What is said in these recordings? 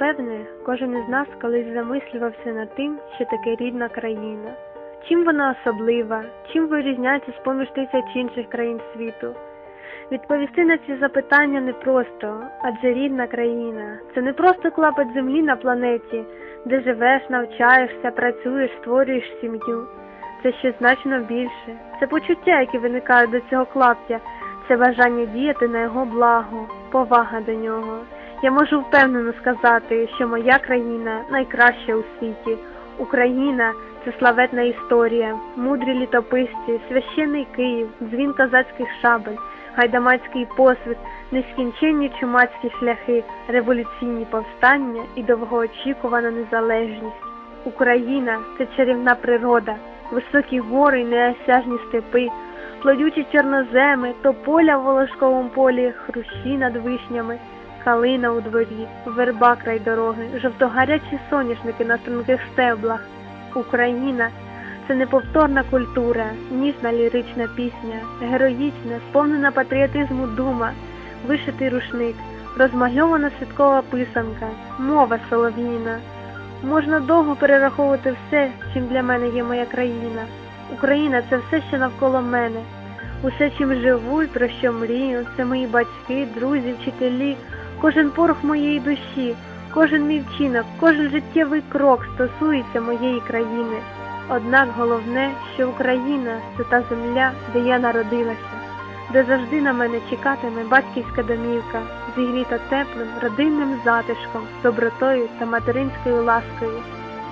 Напевне, кожен із нас колись замислювався над тим, що таке рідна країна. Чим вона особлива, чим вирізняється з поміж тисяч інших країн світу? Відповісти на ці запитання непросто, адже рідна країна це не просто клапоть землі на планеті, де живеш, навчаєшся, працюєш, створюєш сім'ю. Це щось значно більше. Це почуття, які виникають до цього клаптя, це бажання діяти на його благо, повага до нього. Я можу впевнено сказати, що моя країна найкраща у світі. Україна це славетна історія, мудрі літописці, священний Київ, дзвін козацьких шабель, гайдамацький посвід, нескінченні чумацькі шляхи, революційні повстання і довгоочікувана незалежність. Україна це чарівна природа, високі гори й неосяжні степи, плодючі чорноземи, тополя в волошковому полі, хрущі над вишнями, калина у дворі, верба край дороги, жовтогарячі соняшники на струнких стеблах. Україна це неповторна культура, ніжна лірична пісня, героїчна, сповнена патріотизму дума, вишитий рушник, розмальована святкова писанка, мова солов'їна. Можна довго перераховувати все, чим для мене є моя країна. Україна це все, що навколо мене. Усе, чим живу і про що мрію, це мої батьки, друзі, вчителі, кожен порох моєї душі, кожен мій вчинок, кожен життєвий крок стосується моєї країни. Однак головне, що Україна це та земля, де я народилася, де завжди на мене чекатиме батьківська домівка, зігріта теплим родинним затишком, добротою та материнською ласкою.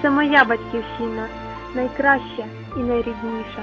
Це моя батьківщина, найкраща і найрідніша.